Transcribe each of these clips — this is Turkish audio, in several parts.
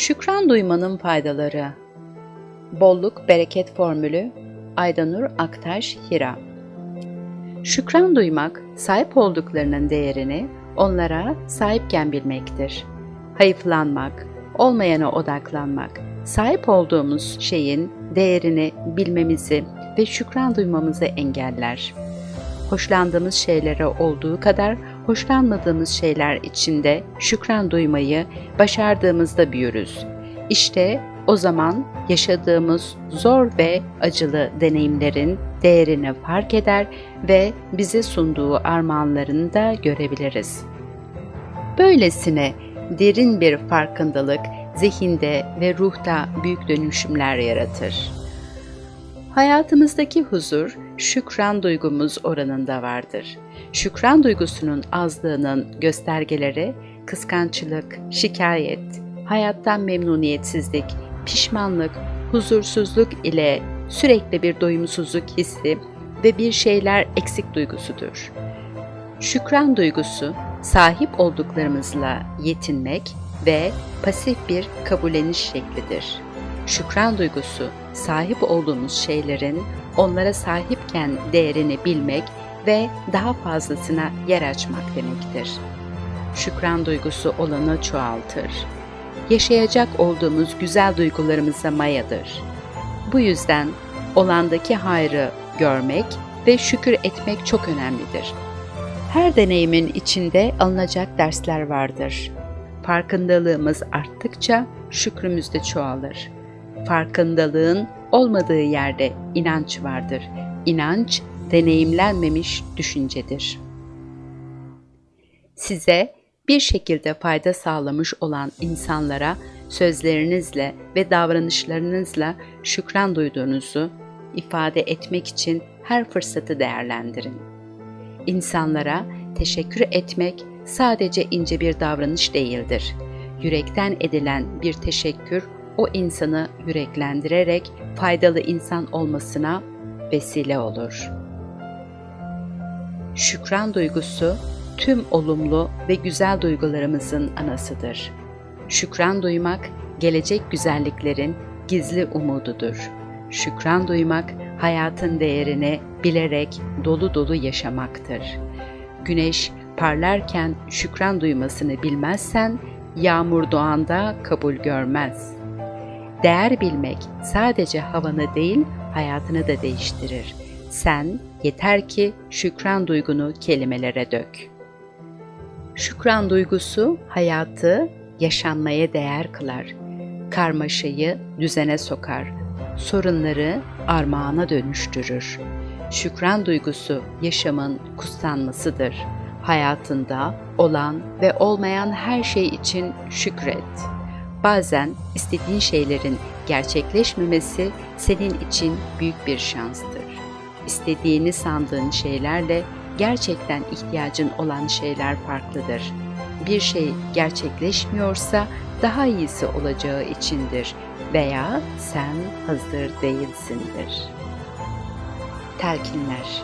Şükran duymanın faydaları. Bolluk bereket formülü Aydanur Aktaş Hira. Şükran duymak, sahip olduklarının değerini onlara sahipken bilmektir. Hayıflanmak, olmayana odaklanmak, sahip olduğumuz şeyin değerini bilmemizi ve şükran duymamızı engeller. Hoşlandığımız şeylere olduğu kadar hoşlanmadığımız şeyler içinde şükran duymayı başardığımızda büyürüz. İşte o zaman yaşadığımız zor ve acılı deneyimlerin değerini fark eder ve bize sunduğu armağanlarını da görebiliriz. Böylesine derin bir farkındalık zihinde ve ruhta büyük dönüşümler yaratır. Hayatımızdaki huzur, şükran duygumuz oranında vardır. Şükran duygusunun azlığının göstergeleri kıskançlık, şikayet, hayattan memnuniyetsizlik, pişmanlık, huzursuzluk ile sürekli bir doyumsuzluk hissi ve bir şeyler eksik duygusudur. Şükran duygusu, sahip olduklarımızla yetinmek ve pasif bir kabulleniş şeklidir. Şükran duygusu, sahip olduğumuz şeylerin onlara sahipken değerini bilmek ve daha fazlasına yer açmak demektir. Şükran duygusu olanı çoğaltır. Yaşayacak olduğumuz güzel duygularımıza mayadır. Bu yüzden olandaki hayrı görmek ve şükür etmek çok önemlidir. Her deneyimin içinde alınacak dersler vardır. Farkındalığımız arttıkça şükrümüz de çoğalır. Farkındalığın olmadığı yerde inanç vardır. İnanç deneyimlenmemiş düşüncedir. Size bir şekilde fayda sağlamış olan insanlara sözlerinizle ve davranışlarınızla şükran duyduğunuzu ifade etmek için her fırsatı değerlendirin. İnsanlara teşekkür etmek sadece ince bir davranış değildir. Yürekten edilen bir teşekkür o insanı yüreklendirerek faydalı insan olmasına vesile olur. Şükran duygusu tüm olumlu ve güzel duygularımızın anasıdır. Şükran duymak gelecek güzelliklerin gizli umududur. Şükran duymak hayatın değerini bilerek dolu dolu yaşamaktır. Güneş parlarken şükran duymasını bilmezsen yağmur doğanda kabul görmez. Değer bilmek sadece havanı değil, hayatını da değiştirir. Sen yeter ki şükran duygunu kelimelere dök. Şükran duygusu hayatı yaşanmaya değer kılar. Karmaşayı düzene sokar. Sorunları armağana dönüştürür. Şükran duygusu yaşamın kutsanmasıdır. Hayatında olan ve olmayan her şey için şükret. Bazen istediğin şeylerin gerçekleşmemesi senin için büyük bir şanstır. İstediğini sandığın şeylerle gerçekten ihtiyacın olan şeyler farklıdır. Bir şey gerçekleşmiyorsa daha iyisi olacağı içindir veya sen hazır değilsindir. Telkinler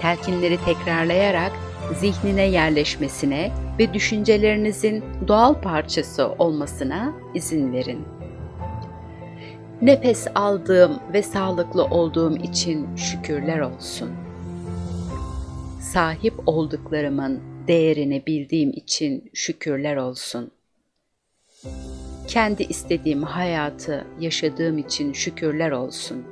Telkinleri tekrarlayarak zihnine yerleşmesine ve düşüncelerinizin doğal parçası olmasına izin verin. Nefes aldığım ve sağlıklı olduğum için şükürler olsun. Sahip olduklarımın değerini bildiğim için şükürler olsun. Kendi istediğim hayatı yaşadığım için şükürler olsun.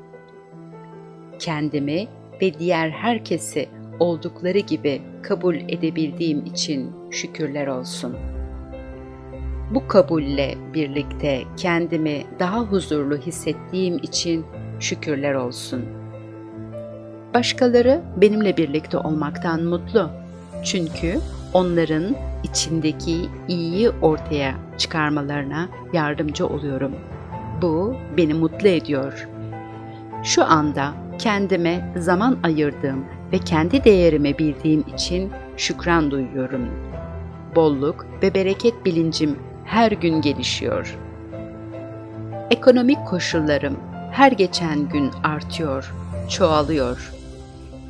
Kendimi ve diğer herkesi oldukları gibi kabul edebildiğim için şükürler olsun.'' Bu kabulle birlikte kendimi daha huzurlu hissettiğim için şükürler olsun. Başkaları benimle birlikte olmaktan mutlu. Çünkü onların içindeki iyiyi ortaya çıkarmalarına yardımcı oluyorum. Bu beni mutlu ediyor. Şu anda kendime zaman ayırdığım ve kendi değerimi bildiğim için şükran duyuyorum. Bolluk ve bereket bilincim her gün gelişiyor. Ekonomik koşullarım her geçen gün artıyor, çoğalıyor.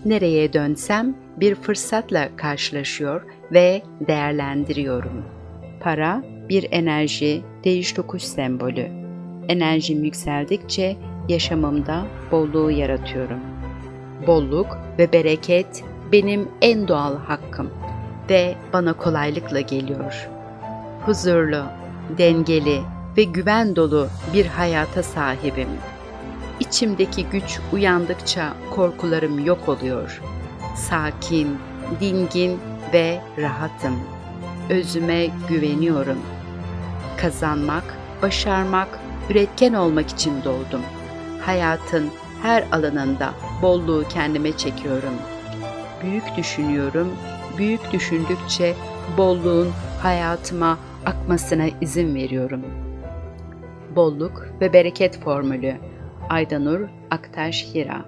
Nereye dönsem bir fırsatla karşılaşıyor ve değerlendiriyorum. Para bir enerji, değiş tokuş sembolü. Enerjim yükseldikçe yaşamımda bolluğu yaratıyorum. Bolluk ve bereket benim en doğal hakkım ve bana kolaylıkla geliyor. Huzurlu, dengeli ve güven dolu bir hayata sahibim. İçimdeki güç uyandıkça korkularım yok oluyor. Sakin, dingin ve rahatım. Özüme güveniyorum. Kazanmak, başarmak, üretken olmak için doğdum. Hayatın her alanında bolluğu kendime çekiyorum. Büyük düşünüyorum, büyük düşündükçe bolluğun hayatıma akmasına izin veriyorum. Bolluk ve bereket formülü Aydanur Aktaş Hira